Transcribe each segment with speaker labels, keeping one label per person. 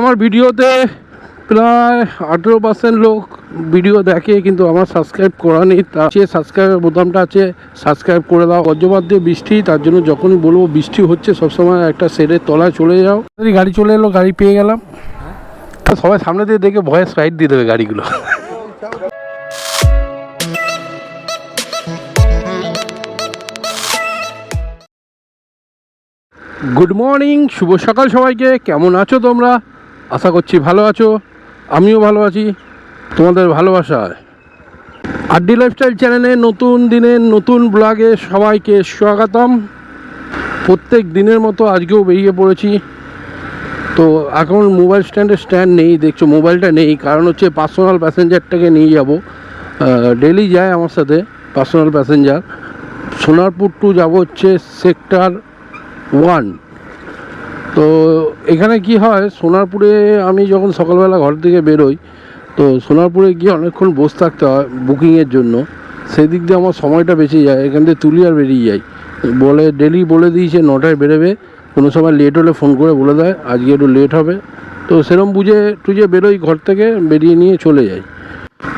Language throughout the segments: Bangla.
Speaker 1: আমার ভিডিওতে প্রায় আঠেরো পার্সেন্ট লোক ভিডিও দেখে, কিন্তু আমার সাবস্ক্রাইব করা নেই। তার সে সাবস্ক্রাইবের বোতামটা আছে সাবস্ক্রাইব করে দাও। বজ্রপাত দিয়ে বৃষ্টি, তার জন্য যখনই বলব বৃষ্টি হচ্ছে, সবসময় একটা শেডের তলায় চলে যাও। গাড়ি চলে এলো, গাড়ি পেয়ে গেলাম। সবাই সামনে দিয়ে দেখে ভয়েস রাইড দিয়ে দেবে গাড়িগুলো। গুড মর্নিং শুভ সকাল সবাইকে। কেমন আছো তোমরা? আশা করছি ভালো আছো, আমিও ভালো আছি, তোমাদের ভালোবাসায়। আড্ডি লাইফস্টাইল চ্যানেলে নতুন দিনের নতুন ব্লগে সবাইকে স্বাগতম। প্রত্যেক দিনের মতো আজকেও বেরিয়ে পড়েছি। তো এখন মোবাইল স্ট্যান্ডের স্ট্যান্ড নেই, দেখছ মোবাইলটা নেই, কারণ হচ্ছে পার্সোনাল প্যাসেঞ্জারটাকে নিয়ে যাব। ডেলি যায় আমার সাথে পার্সোনাল প্যাসেঞ্জার সোনারপুর টু যাব হচ্ছে সেক্টর ওয়ান তো এখানে কি হয়, সোনারপুরে আমি যখন সকালবেলা ঘর থেকে বেরোই, তো সোনারপুরে গিয়ে অনেকক্ষণ বসে থাকতে হয় বুকিংয়ের জন্য। সেই দিক দিয়ে আমার সময়টা বেঁচে যায়, এখান থেকে তুলি আর বেরিয়ে যাই। বলে ডেলি বলে দিয়েছে নটায় বেরোবে, কোনো সময় লেট হলে ফোন করে বলে দেয়, আজকে একটু লেট হবে। তো সেরকম বুঝে টুঝে বেরোই ঘর থেকে, বেরিয়ে নিয়ে চলে যাই।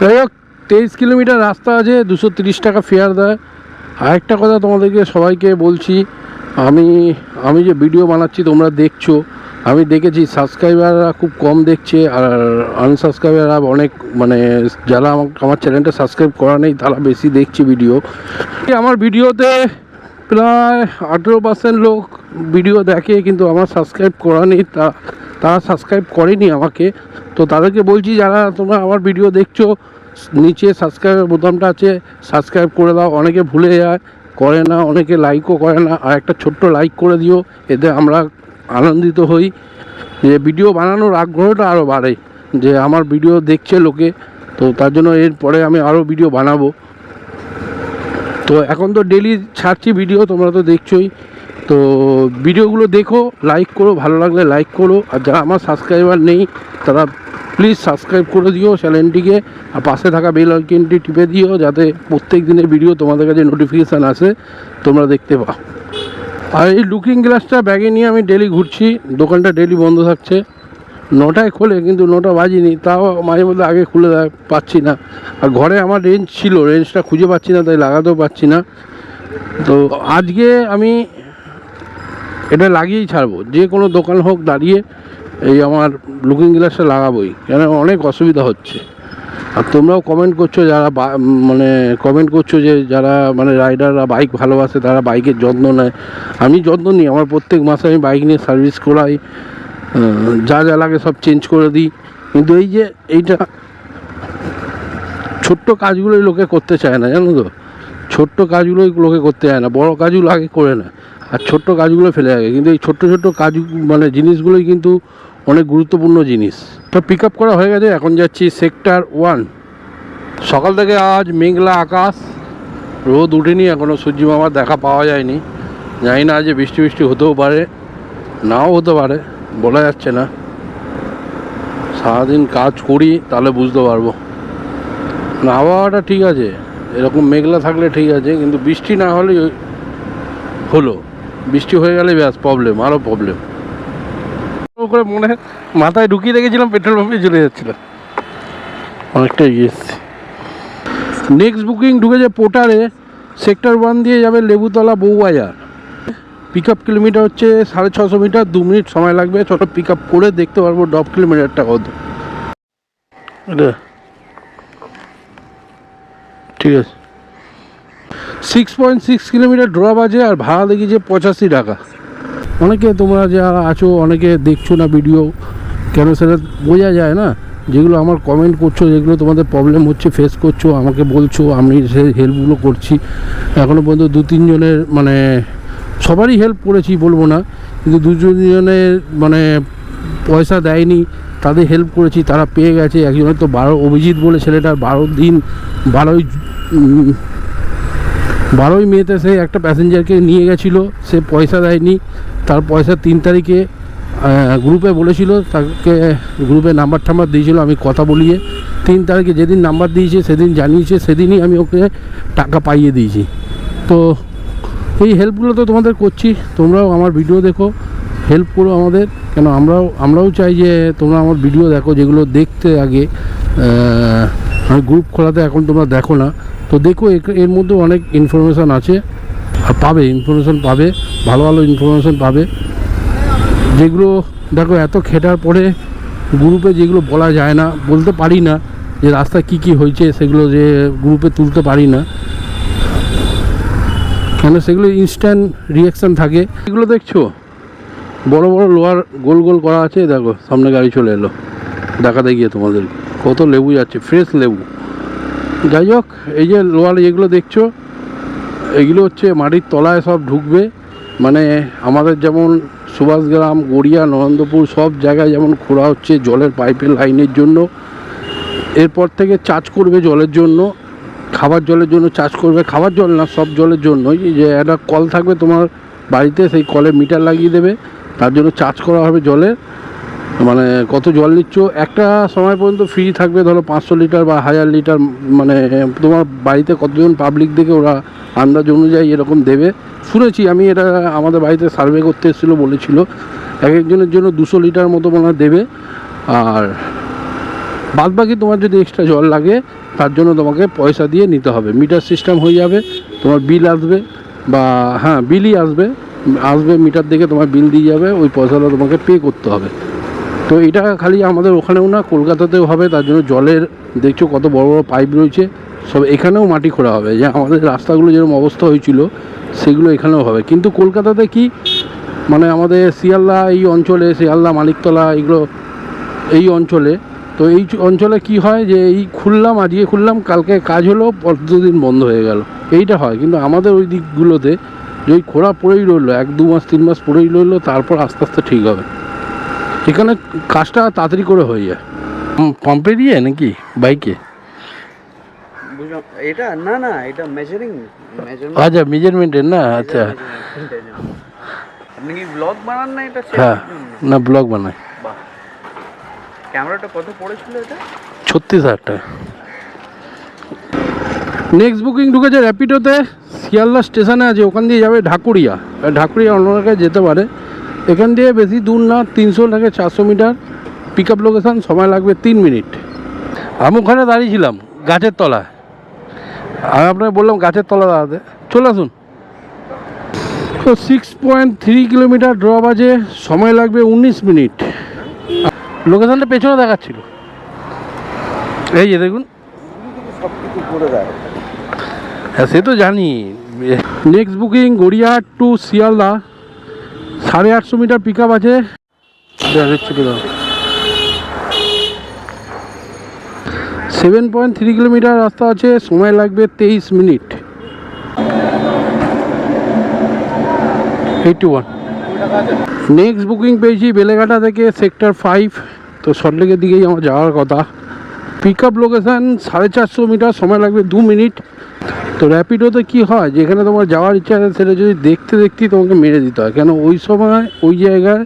Speaker 1: যাই হোক, তেইশ কিলোমিটার রাস্তা আছে, দুশো তিরিশ টাকা ফেয়ার দেয়। আরেকটা কথা তোমাদেরকে সবাইকে বলছি আমি আমি যে ভিডিও বানাচ্ছি, তোমরা দেখছ। আমি দেখেছি সাবস্ক্রাইবাররা খুব কম দেখছে, আর আনসাবস্ক্রাইবাররা অনেক মানে যারা আমার চ্যানেলটা সাবস্ক্রাইব করা নেই, তারা বেশি দেখছে ভিডিও আমার ভিডিওতে প্রায় আঠেরো পার্সেন্ট লোক ভিডিও দেখে, কিন্তু আমার সাবস্ক্রাইব করা নেই, তা, তারা সাবস্ক্রাইব করেনি আমাকে। তো তাদেরকে বলছি, যারা তোমরা আমার ভিডিও দেখছ, নিচে সাবস্ক্রাইবের বোতামটা আছে সাবস্ক্রাইব করে দাও, অনেকে ভুলে যায়। করে না, অনেকে লাইকও করে না, আর একটা ছোট্ট লাইক করে দিও, এতে আমরা আনন্দিত হই। যে ভিডিও বানানোর আগ্রহটা আরও বাড়ে, যে আমার ভিডিও দেখছে লোকে, তো তার জন্য এরপরে আমি আরও ভিডিও বানাবো। তো এখন তো ডেলি ছাড়ছি ভিডিও তোমরা তো দেখছোই। তো ভিডিওগুলো দেখো লাইক করো, ভালো লাগলে লাইক করো। আর যারা আমার সাবস্ক্রাইবার নেই, তারা প্লিজ সাবস্ক্রাইব করে দিও চ্যানেলটিকে আর পাশে থাকা বেল আইকনটি টিপে দিও, যাতে প্রত্যেক দিনের ভিডিও তোমাদের কাছে নোটিফিকেশান আসে, তোমরা দেখতে পাও। আর এই লুকিং গ্লাসটা ব্যাগে নিয়ে আমি ডেলি ঘুরছি, দোকানটা ডেলি বন্ধ থাকছে। নটায় খোলে, কিন্তু নটা বাজিনি, তাও মাঝে মধ্যে আগে খুলে পাচ্ছি না। আর ঘরে আমার রেঞ্জ ছিল রেঞ্জটা খুঁজে পাচ্ছি না, তাই লাগাতেও পাচ্ছি না। তো আজকে আমি এটা লাগিয়েই ছাড়বো। যে কোনো দোকান হোক দাঁড়িয়ে এই আমার লুকিং গ্লাসটা লাগাবোই, কেন অনেক অসুবিধা হচ্ছে। আর তোমরাও কমেন্ট করছ যারা মানে কমেন্ট করছ যে যারা মানে রাইডাররা বাইক ভালোবাসে, তারা বাইকের যত্ন নেয়। আমি যত্ন নিই, আমার প্রত্যেক মাসে আমি বাইক নিয়ে সার্ভিস করাই। যা যা লাগে সব চেঞ্জ করে দিই। কিন্তু এই যে এইটা ছোট্ট কাজগুলোই লোকে করতে চায় না, জানো তো? ছোট্ট কাজগুলোই লোকে করতে চায় না, বড় কাজগুলো আগে করে না। আর ছোট্ট কাজগুলো ফেলে রাখে কিন্তু এই ছোট্ট ছোট্ট কাজ মানে জিনিসগুলোই কিন্তু অনেক গুরুত্বপূর্ণ জিনিস। তো পিক আপ করা হয়ে গেছে, এখন যাচ্ছি সেক্টর ওয়ান সকাল থেকে আজ মেঘলা আকাশ, রোদ উঠেনি এখনও সূর্য মামার দেখা পাওয়া যায়নি। জানি না যে বৃষ্টি বৃষ্টি হতেও পারে, নাও হতে পারে, বলা যাচ্ছে না। সারাদিন কাজ করি, তাহলে বুঝতে পারব। না আবহাওয়াটা ঠিক আছে, এরকম মেঘলা থাকলে ঠিক আছে, কিন্তু বৃষ্টি না হলে হলো। বৃষ্টি হয়ে গেলে ব্যাস প্রবলেম আরও প্রবলেম করে মনে মাথায় ঢুকিয়ে রেখেছিলাম পেট্রোল পাম্পে চলে যাচ্ছিল। অনেকটা এসছি। নেক্সট বুকিং ঢুকে ঢুকেছে পোর্টারে সেক্টর ওয়ান দিয়ে যাবে Lebutala Bowbazar. Pick up kilometre হচ্ছে সাড়ে ছশো মিটার, দু মিনিট সময় লাগবে। ছোটো পিক আপ করে দেখতে পারব ডপ কিলোমিটারটা কত। ঠিক আছে। Six point six kilometre drop আছে আর ভাড়া দেখিয়েছে পঁচাশি টাকা। অনেকে তোমরা যারা আছো, অনেকে দেখছ না ভিডিও কেন সেটা বোঝা যায় না? যেগুলো আমার কমেন্ট করছ, যেগুলো তোমাদের প্রবলেম হচ্ছে ফেস করছ, আমাকে বলছো, আমি সেই হেল্পগুলো করছি। এখনও পর্যন্ত দু তিনজনের মানে সবারই হেল্প করেছি, বলব না। কিন্তু দুজনের মানে পয়সা দেয়নি, তাদের হেল্প করেছি, তারা পেয়ে গেছে। একজনের তো বারো, অভিজিৎ বলে ছেলেটার বারো দিন, বারোই বারোই মেতে সে একটা প্যাসেঞ্জারকে নিয়ে গেছিল, সে পয়সা দেয়নি। তার পয়সা তিন তারিখে গ্রুপে বলেছিল, তাকে গ্রুপে নাম্বার টাম্বার দিয়েছিল, আমি কথা বলিয়ে। তিন তারিখে যেদিন নাম্বার দিয়েছে, সেদিন জানিয়েছে, সেদিনই আমি ওকে টাকা পাইয়ে দিয়েছি। তো এই হেল্পগুলো তো তোমাদের করছি, তোমরাও আমার ভিডিও দেখো হেল্প করো আমাদের। কেন, আমরাও আমরাও চাই যে তোমরা আমার ভিডিও দেখো, যেগুলো দেখতে আগে গ্রুপ খোলাতে এখন তোমরা দেখো না। তো দেখো এর- মধ্যে অনেক ইনফরমেশান আছে। পাবে ইনফরমেশান পাবে, ভালো ভালো ইনফরমেশান পাবে। যেগুলো, দেখো, এত খেটার পরে গ্রুপে যেগুলো বলা যায় না, বলতে পারি না যে রাস্তায় কী কী হয়েছে, সেগুলো যে গ্রুপে তুলতে পারি না। কেন? সেগুলো ইনস্ট্যান্ট রিয়াকশান থাকে। এগুলো দেখছ? বড় বড় লোহার গোল গোল করা আছে, দেখো, সামনে গাড়ি চলে এলো। দেখাতে গিয়ে তোমাদের কত লেবু যাচ্ছে ফ্রেশ লেবু। যাই হোক, এই যে লোহার যেগুলো দেখছ, এগুলো হচ্ছে মাটির তলায় সব ঢুকবে। মানে আমাদের যেমন সুভাষগ্রাম, গড়িয়া, নরেন্দ্রপুর সব জায়গায় যেমন খোঁড়া হচ্ছে জলের পাইপের লাইনের জন্য। এরপর থেকে চার্জ করবে জলের জন্য, খাবার জলের জন্য চার্জ করবে। খাবার জল না, সব জলের জন্যই যে একটা কল থাকবে তোমার বাড়িতে, সেই কলে মিটার লাগিয়ে দেবে। তার জন্য চার্জ করা হবে জলের মানে কত জল নিচ্ছ? একটা সময় পর্যন্ত ফ্রি থাকবে, ধরো পাঁচশো লিটার বা হাজার লিটার মানে তোমার বাড়িতে কতজন পাবলিক দেখে ওরা আন্দাজ অনুযায়ী এরকম দেবে। শুনেছি, আমি এটা আমাদের বাড়িতে সার্ভে করতে এসেছিল, বলেছিল। এক একজনের জন্য দুশো লিটার মতো মনে দেবে। আর বাদ বাকি তোমার যদি এক্সট্রা জল লাগে, তার জন্য তোমাকে পয়সা দিয়ে নিতে হবে। মিটার সিস্টেম হয়ে যাবে, তোমার বিল আসবে বা হ্যাঁ বিলই আসবে। আসবে মিটার দেখে তোমার বিল দিয়ে যাবে, ওই পয়সাটা তোমাকে পে করতে হবে। তো এটা খালি আমাদের ওখানেও না, কলকাতাতেও হবে, তার জন্য জলের দেখছ কত বড় বড় পাইপ রয়েছে, সব এখানেও মাটি খোঁড়া হবে। যে আমাদের রাস্তাগুলো যেরকম অবস্থা হয়েছিল, সেগুলো এখানেও হবে। কিন্তু কলকাতাতে কি মানে আমাদের শিয়ালদা এই অঞ্চলে, শিয়ালদা মালিকতলা এগুলো এই অঞ্চলে, তো এই অঞ্চলে কি হয় যে এই খুললাম, আজকে খুললাম, কালকে কাজ হলো দিন বন্ধ হয়ে গেল। এইটা হয়। কিন্তু আমাদের ওই দিকগুলোতে, যে ওই খোঁড়া পড়েই রইল, এক, দু মাস, তিন মাস পড়েই রইল, তারপর আস্তে আস্তে ঠিক হবে। এখানে কাজটা তাড়াতাড়ি করে হয়ে যায়। পাম্পে দিয়ে নাকি? বাইকে?
Speaker 2: এটা? না না এটা মেজারিং
Speaker 1: আচ্ছা মেজারমেন্টের না? আচ্ছা।
Speaker 2: আপনি কি ব্লগ বানান না এটা
Speaker 1: হ্যাঁ না ব্লগ বানায়
Speaker 2: বাহ। ক্যামেরাটা কত পড়েছিল এটা?
Speaker 1: ছত্রিশ হাজার টাকা। নেক্সট বুকিং ঢুকেছে র্যাপিডোতে শিয়ালদা স্টেশনে আছে ওখান দিয়ে যাবে ঢাকুরিয়া। আর ঢাকুরিয়া অন্য জায়গায় যেতে পারে। এখান দিয়ে বেশি দূর না, তিনশো থেকে চারশো মিটার পিক আপ লোকেশান সময় লাগবে তিন মিনিট। আমি ওখানে দাঁড়িয়েছিলাম, গাছের তলায়। আমি আপনাকে বললাম, গাছের তলা দাঁড়াতে। চলে আসুন। তো six point three kilometre drop আছে, সময় লাগবে উনিশ মিনিট। লোকেশানটা পেছনে দেখাচ্ছিল। এই যে দেখুন। হ্যাঁ সে তো জানি। Next booking Gariahat to Sealdah. সাড়ে আটশো মিটার পিক আপ আছে সেভেন পয়েন্ট থ্রি কিলোমিটার রাস্তা আছে, সময় লাগবে তেইশ minute. Eighty one next booking পেয়েছি বেলেঘাটা থেকে সেক্টর ফাইভ তো সল্টলেকের দিকেই আমার যাওয়ার কথা। পিক আপ লোকেশান সাড়ে চারশো মিটার, সময় লাগবে দু মিনিট। তো র্যাপিডোতে কি হয়? যেখানে তোমার যাওয়ার ইচ্ছা আছে, সেটা যদি দেখতে দেখতেই তোমাকে মেরে দিতে হয়। কেন ওই সময়, ওই জায়গায়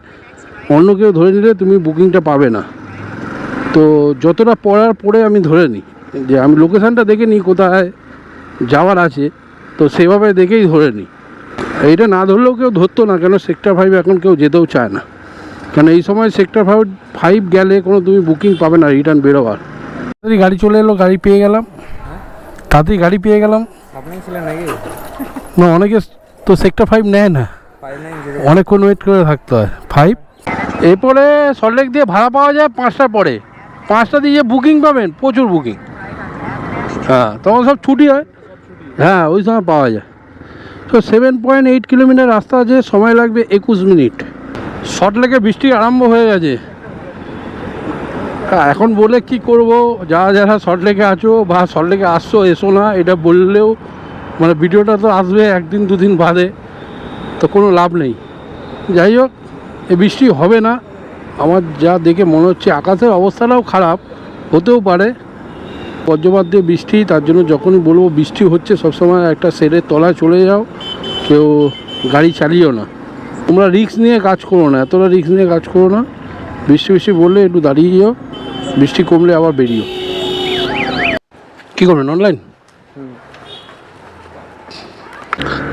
Speaker 1: অন্য কেউ ধরে নিলে তুমি বুকিংটা পাবে না। তো যতটা পড়ার পরে আমি ধরে নিই। যে আমি লোকেশানটা দেখে নিই কোথায় যাওয়ার আছে, তো সেভাবে দেখেই ধরে নিই। এইটা না ধরলেও কেউ ধরতো না, কেন সেক্টর ফাইভ এখন কেউ যেতেও চায় না। কেন এই সময় সেক্টর ফাইভ ফাইভ গেলে কোনো তুমি বুকিং পাবে না রিটার্ন বেরোবার। গাড়ি চলে এলো, গাড়ি পেয়ে গেলাম। তাড়াতাড়ি গাড়ি পেয়ে গেলাম।
Speaker 2: ছিলেন নাকি?
Speaker 1: না অনেকে তো সেক্টর ফাইভ নেয় না। অনেকক্ষণ ওয়েট করে থাকতে হয়। ফাইভ এরপরে সল্টলেক দিয়ে ভাড়া পাওয়া যায় পাঁচটার পরে। পাঁচটা দিয়ে বুকিং পাবেন প্রচুর বুকিং হ্যাঁ তখন সব ছুটি হয়। হ্যাঁ ওই সময় পাওয়া যায়। তো সেভেন পয়েন্ট এইট কিলোমিটার রাস্তা আছে সময় লাগবে একুশ মিনিট। সল্টলেকে বৃষ্টি আরম্ভ হয়ে গেছে। হ্যাঁ, এখন বলে কি করব? যারা যারা সল্টলেকে আছো বা সল্টলেকে আসছো এসো না এটা বললেও মানে ভিডিওটা তো আসবে একদিন, দুদিন বাদে, তো কোনো লাভ নেই। যাই হোক, এ বৃষ্টি হবে না। আমার যা দেখে মনে হচ্ছে আকাশের অবস্থাটাও খারাপ, হতেও পারে। বজ্রপাত দিয়ে বৃষ্টি, তার জন্য যখনই বলব বৃষ্টি হচ্ছে, সবসময় একটা শেডের তলায় চলে যাও, কেউ গাড়ি চালিও না। তোমরা রিক্স নিয়ে কাজ করো না, এতটা রিস্ক নিয়ে কাজ করো না। বৃষ্টি বৃষ্টি বললে একটু দাঁড়িয়ে যাও, বৃষ্টি কমলে আবার বেরিয়েও কী করবেন অনলাইন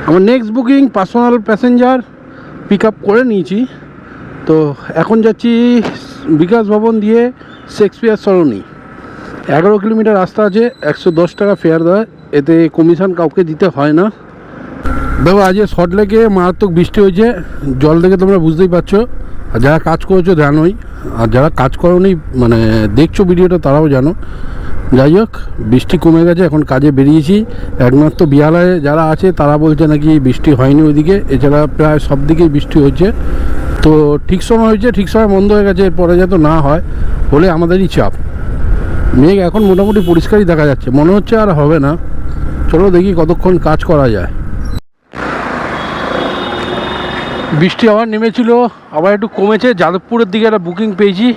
Speaker 1: আমার next booking personal passenger pick up করে নিয়েছি। তো এখন যাচ্ছি বিকাশ ভবন দিয়ে শেক্সপিয়ার সরণি এগারো কিলোমিটার রাস্তা আছে, একশো দশ টাকা ফেয়ার দেয়। এতে কমিশন কাউকে দিতে হয় না। দেখো আজকে শর্ট লেগে মারাত্মক বৃষ্টি হয়েছে। জল দেখে তোমরা বুঝতেই পারছ। আর যারা কাজ করেছ জানোই। আর যারা কাজ করোনি মানে দেখছ ভিডিওটা, তারাও জানো। যাই হোক, বৃষ্টি কমে গেছে, এখন কাজে বেরিয়েছি। একমাত্র বিহালায় যারা আছে, তারা বলছে নাকি বৃষ্টি হয়নি ওইদিকে। এছাড়া প্রায় সব দিকেই বৃষ্টি হচ্ছে। তো ঠিক সময় হয়েছে, ঠিক সময় বন্ধ হয়ে গেছে পরে যাতে না হয়, হলে আমাদেরই চাপ। মেঘ এখন মোটামুটি পরিষ্কারই দেখা যাচ্ছে। মনে হচ্ছে আর হবে না। চলো দেখি কতক্ষণ কাজ করা যায়। বৃষ্টি আবার নেমেছিল, আবার একটু কমেছে। যাদবপুরের দিকে একটা বুকিং পেয়েছি।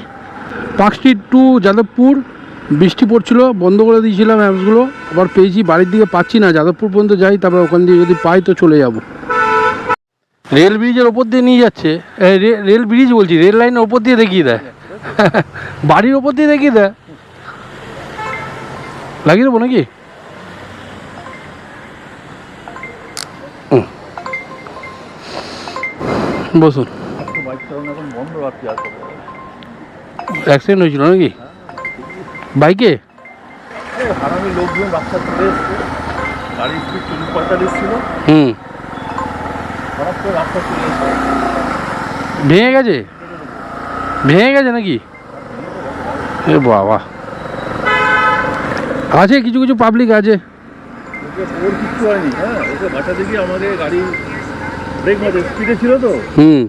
Speaker 1: পাঁচটি টু যাদবপুর। বৃষ্টি পড়ছিল বন্ধ করে দিয়েছিলাম অ্যাপসগুলো আবার পেয়েছি বাড়ির দিকে পাচ্ছি না যাদবপুর পর্যন্ত যাই তারপর ওখান দিয়ে যদি পাই তো চলে যাব। রেল ব্রিজের ওপর দিয়ে নিয়ে যাচ্ছে। রেল ব্রিজ বলছি রেল লাইনের ওপর দিয়ে দেখিয়ে দেয়। বাড়ির ওপর দিয়ে দেখিয়ে দেয়। লাগিয়ে দেবো নাকি। বসুন। অ্যাক্সিডেন্ট হয়েছিল নাকি? বাইকে?
Speaker 3: হারামি লোকজন রাস্তা চলে এসছে। গাড়ি স্পিড চল্লিশ পঁয়তাল্লিশ ছিল
Speaker 1: হুম।
Speaker 3: হঠাৎ করে রাস্তা চলে এসছে।
Speaker 1: ভেঙে গেছে? ভেঙে গেছে নাকি? এ বাবা। আছে কিছু কিছু পাবলিক আছে।
Speaker 3: ওর কিচ্ছু হয়নি হ্যাঁ? ওকে বাঁচাতে গিয়ে আমাদের গাড়ি ব্রেক মারতে স্পিডে ছিল তো?
Speaker 1: হুম।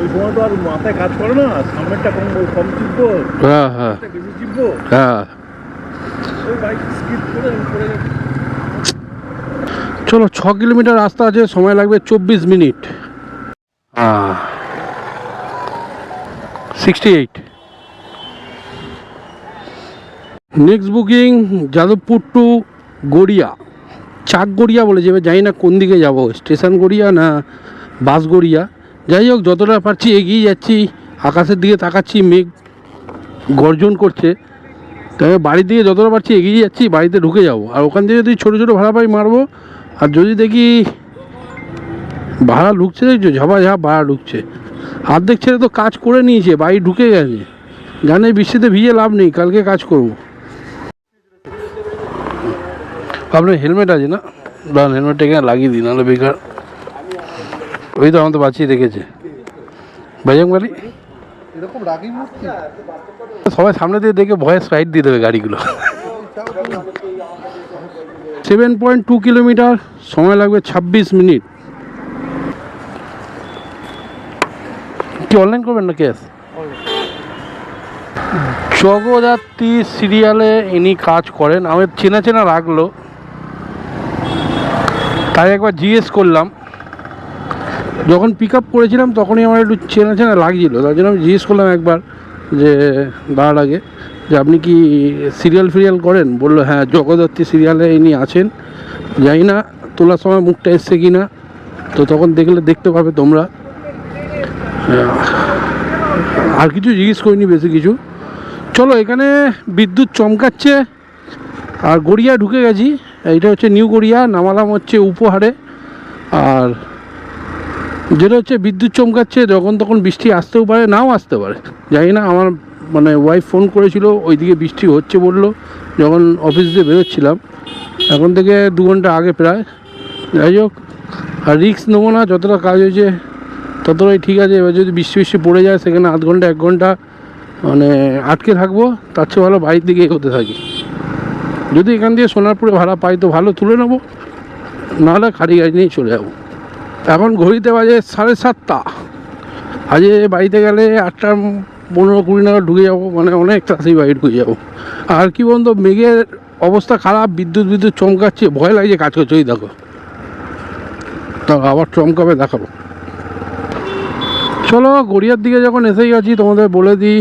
Speaker 3: ওই সময় তো আর মাথায় কাজ করে না সামনেরটা কম কম চিপবো।
Speaker 1: হ্যাঁ হ্যাঁ।
Speaker 3: বেশি চিপবো।
Speaker 1: হ্যাঁ।
Speaker 3: ওই বাইক স্কিড করে পড়ে
Speaker 1: চলো ছ কিলোমিটার রাস্তা আছে সময় লাগবে চব্বিশ minute. Sixty eight next booking Jadavpur to Garia. চাক গড়িয়া বলে যাবে জানি না কোন দিকে যাব। স্টেশন গড়িয়া না বাস গড়িয়া? যাই হোক, যতটা পারছি এগিয়ে যাচ্ছি, আকাশের দিকে তাকাচ্ছি, মেঘ গর্জন করছে। তবে বাড়ির দিকে যতটা পারছি এগিয়ে যাচ্ছি, বাড়িতে ঢুকে যাব। আর ওখান থেকে যদি ছোটো ছোটো ভাড়া পাই মারবো, আর যদি দেখি ভাড়া ঢুকছে, দেখছ? ঝাপা ঝাপ ভাড়া ঢুকছে। অর্ধেক ছেলে তো কাজ করে নিয়েছে, বাড়ি ঢুকে গেছে। জানে বৃষ্টিতে ভিজে লাভ নেই, কালকে কাজ করব। আপনার হেলমেট আছে না? দাঁড়ান, হেলমেটটা এখানে লাগিয়ে দিন নাহলে বেকার। ওই তো আমাদের বাঁচিয়ে রেখেছে। বাজাং
Speaker 4: এরকম রাগি মূর্তি?
Speaker 1: সবাই সামনে দিয়ে দেখে ভয়ে সাইড দিয়ে দেবে গাড়িগুলো। সেভেন পয়েন্ট টু কিলোমিটার সময় লাগবে ছাব্বিশ মিনিট। কি অনলাইন করবেন না ক্যাশ জগদ্ধাত্রী সিরিয়ালে ইনি কাজ করেন। আমার চেনা চেনা লাগল তাই একবার জিজ্ঞেস করলাম। যখন পিক আপ করেছিলাম, তখনই আমার একটু চেনা চেনা লাগছিল। তার জন্য আমি জিজ্ঞেস করলাম একবার যে দাঁড়ার আগে, যে আপনি কি সিরিয়াল ফিরিয়াল করেন? বলল হ্যাঁ জগদ্ধাত্রী সিরিয়ালে ইনি আছেন। জানি না, তোলার সময় মুখটা এসছে কি না। তো তখন দেখলে, দেখতে পাবে তোমরা। আর কিছু জিজ্ঞেস করিনি, বেশি কিছু। চলো, এখানে বিদ্যুৎ চমকাচ্ছে, আর গড়িয়া ঢুকে গেছি। এইটা হচ্ছে নিউ গড়িয়া, নামালাম হচ্ছে উপহারে। আর যেটা হচ্ছে বিদ্যুৎ চমকাচ্ছে, যখন তখন বৃষ্টি আসতেও পারে, নাও আসতে পারে। জানি না, আমার মানে ওয়াইফ ফোন করেছিল, ওইদিকে বৃষ্টি হচ্ছে বলল, যখন অফিস দিয়ে বেরোচ্ছিলাম। এখন থেকে দু ঘণ্টা আগে প্রায়। যাই হোক, আর রিক্স নেব না, যতটা কাজ হয়েছে ততটাই ঠিক আছে। এবার যদি বৃষ্টি বৃষ্টি পড়ে যায়, সেখানে আধ ঘণ্টা, এক ঘণ্টা মানে আটকে থাকব, তার চেয়ে ভালো বাড়ির দিকে এগোতে থাকি। যদি এখান দিয়ে সোনারপুরে ভাড়া পাই, তো ভালো তুলে নেব, নাহলে খালি গাড়ি নিয়ে চলে যাব। এখন ঘড়িতে বাজে সাড়ে সাতটা। আজকে বাড়িতে গেলে আটটা পনেরো কুড়ি নাগাদ ঢুকে যাব মানে অনেক তাড়াতাড়ি বাড়ি ঢুকে যাব। আর কি বলতো, মেঘের অবস্থা খারাপ, বিদ্যুৎ বিদ্যুৎ চমকাচ্ছে, ভয় লাগছে কাজ করছে, ওই দেখো। তা আবার চমকাবে, দেখাবো। চলো, গড়িয়ার দিকে যখন এসেই গেছি তোমাদের বলে দিই,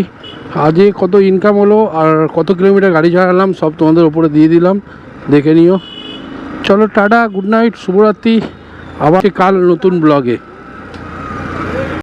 Speaker 1: আজকে কত ইনকাম হলো আর কত কিলোমিটার গাড়ি চালালাম সব তোমাদের উপরে দিয়ে দিলাম, দেখে নিও। চলো, টাটা গুড নাইট শুভরাত্রি। আবার কাল নতুন ব্লগে।